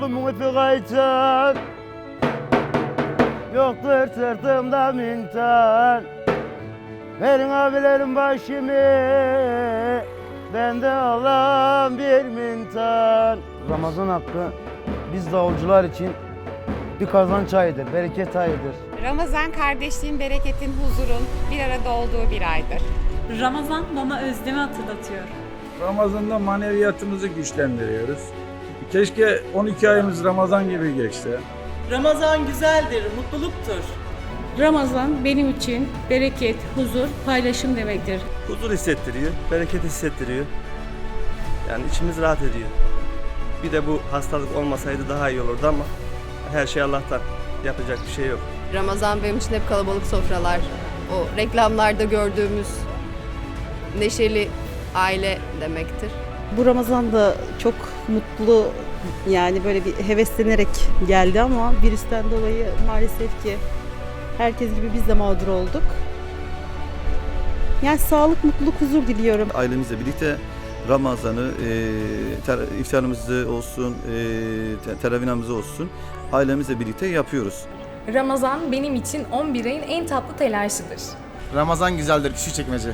Bavulumun ipi kaytan Yoktur sırtımda mintan Verin abilerim başımı Ben de alam bir mintan Ramazan hakkı biz davulcular için bir kazanç ayıdır, bereket ayıdır. Ramazan kardeşliğin, bereketin, huzurun bir arada olduğu bir aydır. Ramazan bana özlemi hatırlatıyor. Ramazan'da maneviyatımızı güçlendiriyoruz. Keşke 12 ayımız Ramazan gibi geçse. Ramazan güzeldir, mutluluktur. Ramazan benim için bereket, huzur, paylaşım demektir. huzur hissettiriyor, bereket hissettiriyor. Yani içimiz rahat ediyor. Bir de bu hastalık olmasaydı daha iyi olurdu ama her şey Allah'tan. Yapacak bir şey yok. Ramazan benim için hep kalabalık sofralar. O reklamlarda gördüğümüz neşeli aile demektir. Bu Ramazan da çok mutlu yani böyle bir heveslenerek geldi ama virüsten dolayı maalesef ki herkes gibi biz de mağdur olduk. Yani sağlık, mutluluk, huzur diliyorum. ailemizle birlikte Ramazan'ı, e, ter- iftarımızı olsun, e, te- teravinamızı olsun ailemizle birlikte yapıyoruz. Ramazan benim için 11 ayın en tatlı telaşıdır. Ramazan güzeldir, küçük çekmece.